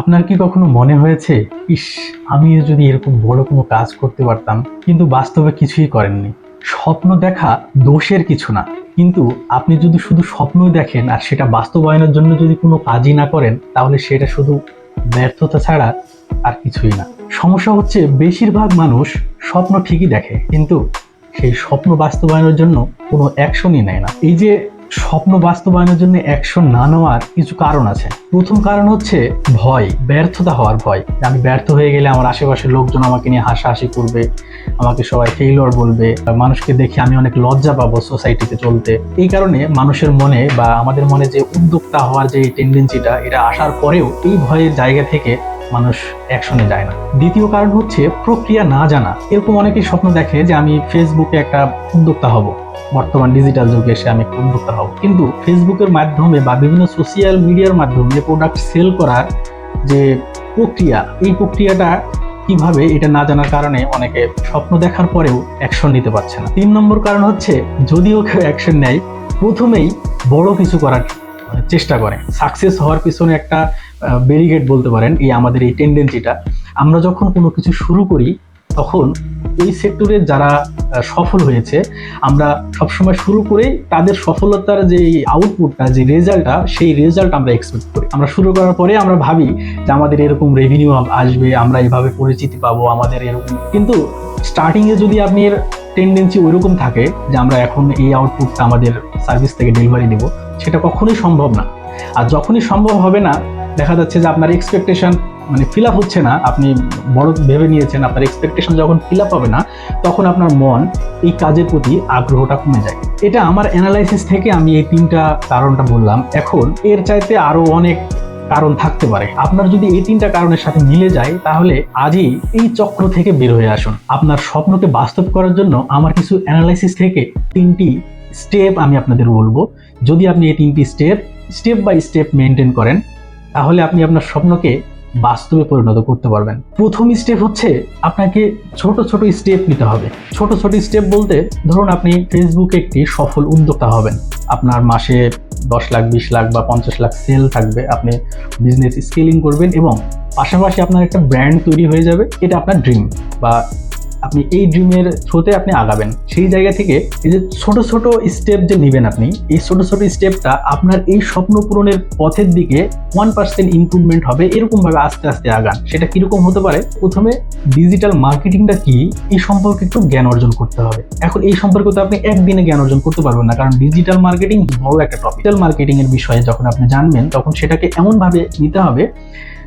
আপনার কি কখনো মনে হয়েছে, ইস, আমিও যদি এরকম বড় কোনো কাজ করতে পারতাম? কিন্তু বাস্তবে কিছুই করেননি। স্বপ্ন দেখা দোষের কিছু না। কিন্তু আপনি যদি শুধু স্বপ্নই দেখেন আর সেটা বাস্তবায়নের জন্য যদি কোনো কাজই না করেন, তাহলে সেটা শুধু ব্যর্থতা ছাড়া আর কিছুই না। সমস্যা হচ্ছে বেশিরভাগ মানুষ স্বপ্ন ঠিকই দেখে, কিন্তু সেই স্বপ্ন বাস্তবায়নের জন্য কোনো অ্যাকশনই নেয় না। এই যে স্বপ্ন বাস্তবায়নের জন্য অ্যাকশন না নেওয়ার কিছু কারণ আছে। প্রথম কারণ হচ্ছে ভয়, ব্যর্থতা হওয়ার ভয়। আমি ব্যর্থ হয়ে গেলে আমার আশেপাশের লোকজন আমাকে নিয়ে হাসাহাসি করবে, আমাকে সবাই ফেইলর বলবে, মানুষকে দেখে আমি অনেক লজ্জা পাবো সোসাইটিতে চলতে। এই কারণে মানুষের মনে বা আমাদের মনে যে উদ্যোক্তা হওয়ার যে টেন্ডেন্সিটা এটা আসার পরেও এই ভয়ের জায়গা থেকে মানুষ অ্যাকশনে যায় না। দ্বিতীয় কারণ হচ্ছে প্রক্রিয়া না জানা। এরকম অনেকেই স্বপ্ন দেখে যে আমি ফেসবুকে একটা উদ্যোক্তা হব। বর্তমান ডিজিটাল যুগে এসে আমি একটা উদ্যোক্তা হব। কিন্তু ফেসবুকের মাধ্যমে বা বিভিন্ন সোশিয়াল মিডিয়ার মাধ্যমে প্রোডাক্ট সেল করার যে প্রক্রিয়া, এই প্রক্রিয়াটা কীভাবে এটা না জানার কারণে অনেকে স্বপ্ন দেখার পরেও অ্যাকশন নিতে পারছে না। তিন নম্বর কারণ হচ্ছে, যদিও কেউ অ্যাকশন নেয়, প্রথমেই বড় কিছু করার চেষ্টা করে। সাকসেস হওয়ার পিছনে একটা ব্যারিগেড বলতে পারেন এই আমাদের এই টেন্ডেন্সিটা আমরা যখন কোনো কিছু শুরু করি, তখন এই সেক্টরে যারা সফল হয়েছে, আমরা সবসময় শুরু করেই তাদের সফলতার যে আউটপুটটা যে রেজাল্টটা সেই রেজাল্ট আমরা এক্সপেক্ট করি। আমরা শুরু করার পরে আমরা ভাবি যে আমাদের এরকম রেভিনিউ আসবে, আমরা এভাবে পরিচিতি পাবো, আমাদের এরকম। কিন্তু স্টার্টিংয়ে যদি আপনি এর টেন্ডেন্সি ওইরকম থাকে যে আমরা এখন এই আউটপুটটা আমাদের সার্ভিস থেকে ডেলিভারি দেবো সেটা কখনোই সম্ভব না। আর যখনই সম্ভব হবে না দেখা যাচ্ছে যে আপনার এক্সপেকটেশন মানে ফিল আপ হচ্ছে না, আপনি বড় ভেবে নিয়েছেন, আপনার এক্সপেকটেশন যখন ফিল আপ হবে না, তখন আপনার মন এই কাজের প্রতি আগ্রহটা কমে যায়। এটা আমার অ্যানালাইসিস থেকে আমি এই তিনটা কারণটা বললাম। এখন এর চাইতে আরও অনেক কারণ থাকতে পারে। আপনার যদি এই তিনটা কারণের সাথে মিলে যায়, তাহলে আজই এই চক্র থেকে বের হয়ে আসুন। আপনার স্বপ্নকে বাস্তব করার জন্য আমার কিছু অ্যানালাইসিস থেকে তিনটি স্টেপ আমি আপনাদের বলব। যদি আপনি এই তিনটি step step by step maintain করেন তাহলে আপনি আপনার স্বপ্নকে বাস্তবে পরিণত করতে পারবেন। প্রথম স্টেপ হচ্ছে আপনাকে ছোট ছোট স্টেপ নিতে হবে। ছোট ছোট স্টেপ বলতে ধরুন আপনি ফেসবুকে একটি সফল উদ্যোক্তা হবেন। আপনার মাসে দশ লাখ, বিশ লাখ বা পঞ্চাশ লাখ সেল থাকবে। আপনি বিজনেস স্কেলিং করবেন এবং পাশাপাশি আপনার একটা ব্র্যান্ড তৈরি হয়ে যাবে। এটা আপনার ড্রিম বা আপনি এই ড্রিমের থ্রোতে আপনি আগাবেন। সেই জায়গা থেকে এই যে ছোট ছোট স্টেপ যে নেবেন আপনি, এই ছোট ছোট স্টেপটা আপনার এই স্বপ্ন পূরণের পথের দিকে ওয়ান পার্সেন্ট ইম্প্রুভমেন্ট হবে এরকম ভাবে আস্তে আস্তে আগান। সেটা কীরকম হতে পারে? প্রথমে ডিজিটাল মার্কেটিংটা কি? এই সম্পর্কে একটু জ্ঞান অর্জন করতে হবে। এখন এই সম্পর্কে তো আপনি একদিনে জ্ঞান অর্জন করতে পারবেন না, কারণ ডিজিটাল মার্কেটিং বড় একটা টপিক ডিজিটাল মার্কেটিং এর বিষয়ে যখন আপনি জানবেন, তখন সেটাকে এমনভাবে নিতে হবে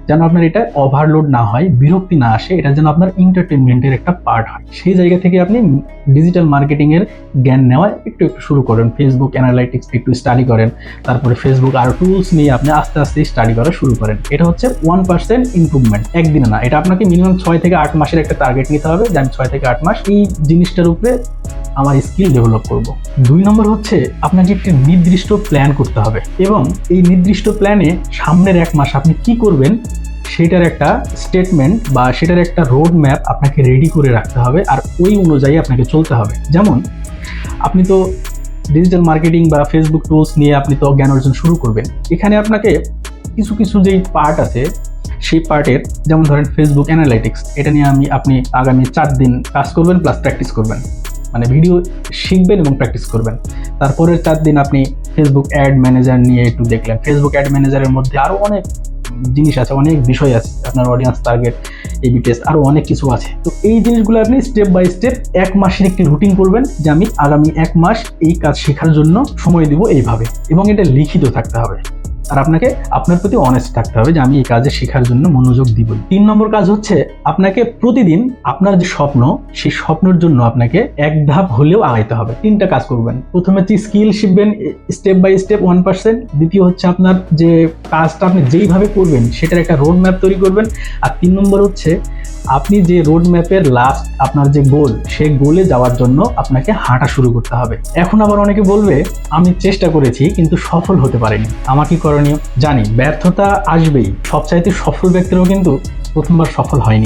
যেন আপনার এটা ওভারলোড না হয়, বিরক্তি না আসে, এটা যেন আপনার এন্টারটেনমেন্টের একটা পার্ট হয়। সেই জায়গা থেকে আপনি ডিজিটাল মার্কেটিং এর জ্ঞান নেওয়া একটু একটু শুরু করেন। ফেসবুক অ্যানালাইটিক্স একটু স্টাডি করেন। তারপরে ফেসবুক আর টুলস নিয়ে আপনি আস্তে আস্তে স্টাডি করা শুরু করেন। এটা হচ্ছে ওয়ান পার্সেন্ট ইমপ্রুভমেন্ট একদিনে না, এটা আপনাকে মিনিমাম ছয় থেকে আট মাসের একটা টার্গেট নিতে হবে। যে আমি ছয় থেকে আট মাস এই জিনিসটার উপরে আমার স্কিল ডেভেলপ করব। দুই নম্বর হচ্ছে আপনাকে একটি নির্দিষ্ট প্ল্যান করতে হবে এবং এই নির্দিষ্ট প্ল্যানে সামনের এক মাস আপনি কি করবেন সেটার একটা স্টেটমেন্ট বা সেটার একটা রোড ম্যাপ আপনাকে রেডি করে রাখতে হবে আর ওই অনুযায়ী আপনাকে চলতে হবে। যেমন, আপনি তো ডিজিটাল মার্কেটিং বা ফেসবুক টুলস নিয়ে আপনি তো জ্ঞান অর্জন শুরু করবেন। এখানে আপনাকে কিছু কিছু যেই পার্ট আছে, সেই পার্টের যেমন ধরেন ফেসবুক অ্যানালাইটিক্স এটা নিয়ে আমি, আপনি আগামী চার দিন কাজ করবেন প্লাস প্র্যাকটিস করবেন। মানে ভিডিও শিখবেন এবং প্র্যাকটিস করবেন। তারপরের চার দিন আপনি ফেসবুক অ্যাড ম্যানেজার নিয়ে একটু দেখলেন। ফেসবুক অ্যাড ম্যানেজারের মধ্যে আরও অনেক জিনিস আছে, অনেক বিষয় আছে। আপনার অডিয়েন্স টার্গেট এবি টেস্ট আরও অনেক কিছু আছে। তো এই জিনিসগুলো আপনি স্টেপ বাই স্টেপ এক মাসের একটি রুটিন করবেন যে আমি আগামী এক মাস এই কাজ শেখার জন্য সময় দিব এইভাবে এবং এটা লিখিত থাকতে হবে। আর আপনাকে আপনার প্রতি অনেস্ট থাকতে হবে যে আমি এই কাজে শেখার জন্য মনোযোগ দিব তিন নম্বর কাজ হচ্ছে আপনাকে প্রতিদিন আপনার যে স্বপ্ন, সেই স্বপ্নের জন্য আপনাকে এক ধাপ হলেও আগাইতে হবে। তিনটা কাজ করবেন। প্রথমে হচ্ছে স্কিল শিখবেন step by step one percent দ্বিতীয় হচ্ছে আপনার যে কাজটা আপনি যেইভাবে করবেন, সেটার একটা রোড ম্যাপ তৈরি করবেন। আর তিন নম্বর হচ্ছে আপনি যে রোড ম্যাপের লাস্ট আপনার যে গোল সেই গোলে যাওয়ার জন্য আপনাকে হাঁটা শুরু করতে হবে। এখন আবার অনেকে বলবে, আমি চেষ্টা করেছি, কিন্তু সফল হতে পারিনি। আমার কি করণীয়? জানি, ব্যর্থতা আসবেই। সবচাইতে সফল ব্যক্তিরাও কিন্তু প্রথমবার সফল হয়নি।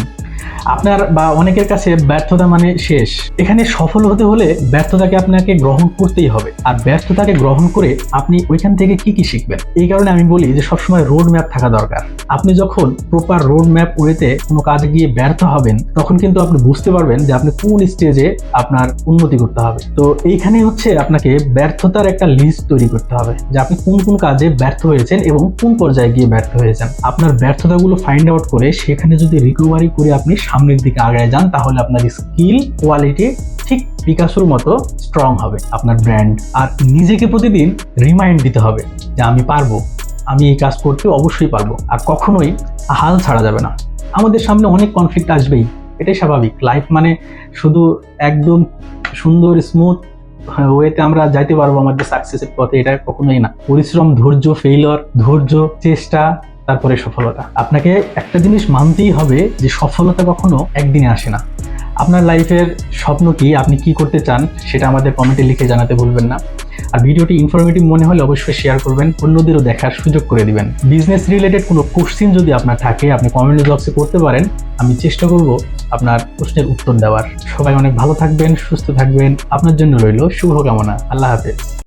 আপনার বা অনেকের কাছে ব্যর্থতা মানে শেষ। এখানে সফল হতে হলে ব্যর্থতাকে আপনাকে গ্রহণ করতেই হবে। আর ব্যর্থতাকে গ্রহণ করে আপনি ওইখান থেকে কি কি শিখবেন? এই কারণে আমি বলি যে সবসময় রোড ম্যাপ থাকা দরকার। আপনি যখন প্রপার রোড ম্যাপ ওয়েতে কোনো কাজে গিয়ে ব্যর্থ হবেন, তখন কিন্তু আপনি বুঝতে পারবেন যে আপনি কোন স্টেজে আপনার উন্নতি করতে হবে। তো এইখানে হচ্ছে আপনাকে ব্যর্থতার একটা লিস্ট তৈরি করতে হবে যে আপনি কোন কোন কাজে ব্যর্থ হয়েছেন এবং কোন পর্যায়ে গিয়ে ব্যর্থ হয়েছেন। আপনার ব্যর্থতাগুলো ফাইন্ড আউট করে সেখানে যদি রিকভারি করে আপনি সামনের দিকে আগায় যান, তাহলে আপনার স্কিল কোয়ালিটি ঠিক পিকাসোর মতো স্ট্রং হবে। আপনার ব্র্যান্ড আর নিজেকে প্রতিদিন রিমাইন্ড দিতে হবে যে আমি পারব, আমি এই কাজ করতে অবশ্যই পারব আর কখনোই হাল ছাড়া যাবে না। আমাদের সামনে অনেক কনফ্লিক্ট আসবেই, এটাই স্বাভাবিক। লাইফ মানে শুধু একদম সুন্দর স্মুথ ওয়েতে আমরা যাইতে পারব আমাদের সাকসেসের পথে, এটা কখনোই না। পরিশ্রম, ধৈর্য ফেইলর ধৈর্য, চেষ্টা তারপরে সফলতা। আপনাকে একটা জিনিস মানতেই হবে যে সফলতা কখনো একদিনে আসে না। আপনার লাইফের স্বপ্ন কি, আপনি কি করতে চান, সেটা আমাদের কমেন্টে লিখে জানাতে ভুলবেন না। আর ভিডিওটি ইনফরমেটিভ মনে হলে অবশ্যই শেয়ার করবেন, অন্যদেরও দেখার সুযোগ করে দিবেন। বিজনেস রিলেটেড কোনো কোশ্চিন যদি আপনার থাকে, আপনি কমেন্ট বক্সে করতে পারেন। আমি চেষ্টা করব আপনার প্রশ্নের উত্তর দেওয়ার। সবাই অনেক ভালো থাকবেন, সুস্থ থাকবেন। আপনার জন্য রইল শুভকামনা। আল্লাহ হাফেজ।